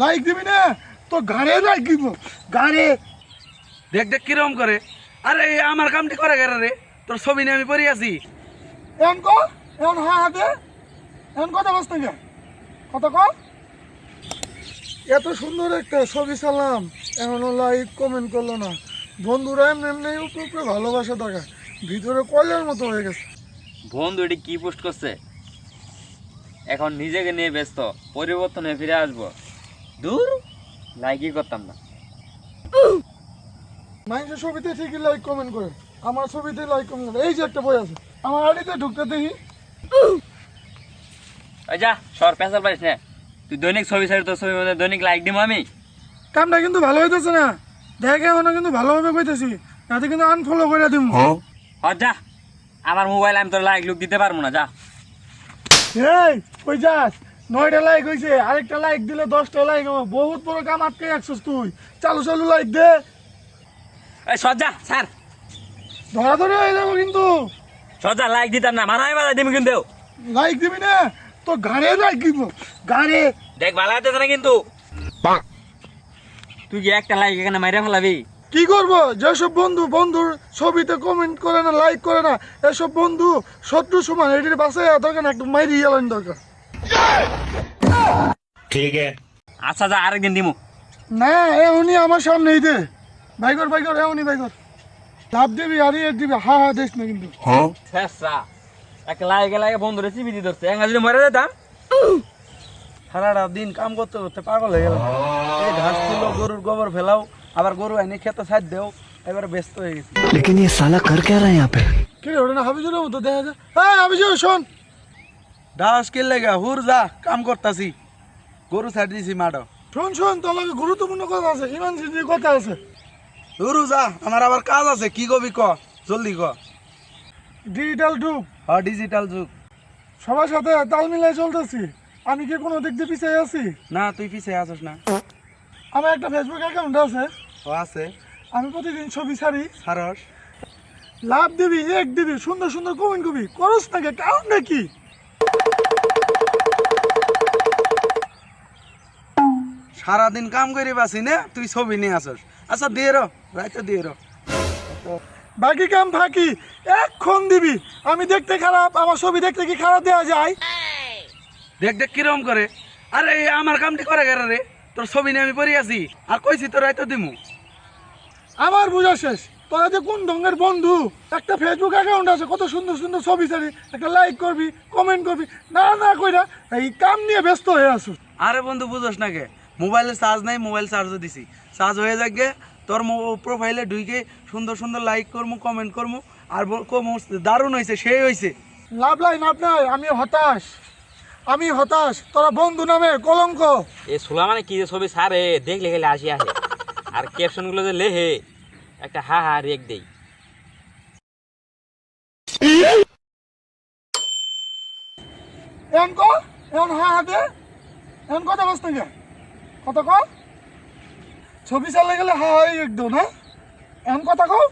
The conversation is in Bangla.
লাইক দিবি না তো ঘাড়ে লাইক দিব ঘাড়ে দেখ দেখ কিরম করে। আরে আমার কামটি করে গেলে রে? তোর ছবি নিয়ে আমি পড়ে আছি। এমন ক? এমন হা হাতে? এমন কথা বস থেকে কত ক। এত সুন্দর একটা ছবি সালাম এমনও লাইক কমেন্ট করল না। বন্ধুরা এমনি এমনি উপরে উপরে ভালোবাসা দেখা ভিতরে কয়লার মতো হয়ে গেছে। বন্ধু এটি কি পোস্ট করছে? এখন নিজেকে নিয়ে ব্যস্ত পরিবর্তনে ফিরে আসব। দূর? লাইকই করতাম না। মানুষের ছবিতে ঠিকই লাইক কমেন্ট করে। আমার ছবিতে লাইক কমেন্ট করে। এই যে একটা বই আছে। আমার আড়িতে ঢুকতে দেখি। ওই যা সর পেঁচাল পারিস না। তুই দৈনিক ছবি ছাড়ি তোর ছবি মধ্যে দৈনিক লাইক দিব আমি। কামটা কিন্তু ভালো হইতেছে না। দেখে এখন কিন্তু ভালোভাবে কইতেছি। তাতে কিন্তু আনফলো করে দিব হর যা। আমার মোবাইল আমি তোর লাইক লুক দিতে পারব না যা। এই কই যাস? নয়টা লাইক হয়েছে আরেকটা লাইক দিলে দশটা লাইক হবে। বহুত বড় কাম আটকে রাখছিস তুই। চালু চালু লাইক দে। যা স্যার ধরাধরি হয়ে যাব কিন্তু। যা লাইক দিতাম না মারাই মারাই দিবি কিন্তু। লাইক দিবি না তো গাড়ে লাইক দিব। গাড়ে দেখ ভালো হইতেছে না কিন্তু। তুই কি একটা লাইক এখানে মাইরে ফেলাবি? কি করব? যেসব বন্ধু বন্ধুর ছবিতে কমেন্ট করে না লাইক করে না এসব বন্ধু শত্রু সমান এটির বাসায় দরকার না, একটু মাইরি গেলেন দরকার। আচ্ছা যা আরেকদিন দিমু না এ উনি আমার সামনেই দে বাইকর বাইকর এ উনি বাইকর লাভ দিবি আর ইয়ে দিবি হা হা দেখ না কিন্তু শেষরা একটা লাইকে লাগে বন্ধুরে চিবি দিয়ে ধরছে এঙ্গা যদি মরে যেতাম সারাটা দিন কাম করতে করতে পাগল হয়ে গেল এই ঘাস তুলো গরুর গোবর ফেলাও আবার গরু আইনে খেতে সাইড দেও এবারে ব্যস্ত হয়ে গেছি लेकिन ये साला कर क्या रहा है यहाँ पे কি রে ওটা না হাবিজুরের মতো দেখা যায় হ্যাঁ হাবিজুর শোন ডাস কে লেগা হুর যা কাম করতাছি। গরু ছাড় দিছি মাঠও শোন শোন তোর লগে গুরুত্বপূর্ণ কথা আছে ইমান সিদ্ধির কথা আছে। হুরু যা আমার আবার কাজ আছে কি কবি ক? জলদি ক। ডিজিটাল যুগ। হ ডিজিটাল যুগ। সবার সাথে তাল মিলাই চলতেছি। আমি কি কোনো দিক দিয়ে পিছিয়ে আছি? না তুই পিছে আসস না। আমার একটা ফেসবুক অ্যাকাউন্ট আছে। ও আছে। আমি প্রতিদিন ছবি ছাড়ি। সারস লাভ দিবি এক দিবি সুন্দর সুন্দর কমেন্ট করবি। করস নাকি কারণ নাকি সারাদিন কাম করে বাসি না তুই ছবি নিয়ে আসস। আচ্ছা দিয়ে র রাইতে দিয়ে র। বাকি কাম ফাঁকি এক্ষণ দিবি। আমি দেখতে খারাপ আমার ছবি দেখতে কি খারাপ দেওয়া যায়? দেখ দেখ কিরম করে। আরে আমার কামটি করে গেলে রে? তোর ছবি নিয়ে আমি পড়ে আছি। আর কইছি তোর রাইতে দিমু। আমার বোঝা শেষ। তোরা যে কোন ঢঙ্গের বন্ধু? একটা ফেসবুক অ্যাকাউন্ট আছে কত সুন্দর সুন্দর ছবি ছাড়ি। একটা লাইক করবি কমেন্ট করবি। না না কইরা এই কাম নিয়ে ব্যস্ত হয়ে আসুস। আরে বন্ধু বুঝোস না কে? মোবাইলে চার্জ নাই মোবাইল চার্জও দিছি। চার্জ হয়ে যাক গে তোর প্রোফাইলে ঢুকে সুন্দর সুন্দর লাইক করমু কমেন্ট করমু আর বল- কমু দারুণ হয়েছে সেই হয়েছে লাভ লাই লাভ নাই আমি হতাশ। আমি হতাশ তোরা বন্ধু নামে কলঙ্ক। এ সোলা মানে কি যে ছবি সারে দেখলে গেলে আসি আসে। আর ক্যাপশনগুলো যে লেহে একটা হা হা রেক দেই। এমন ক? এমন হা হাতে? এমন কথা বস না কত ক ছবি চালে গেলে হা হয় একদম হ্যাঁ? এমন কথা কও?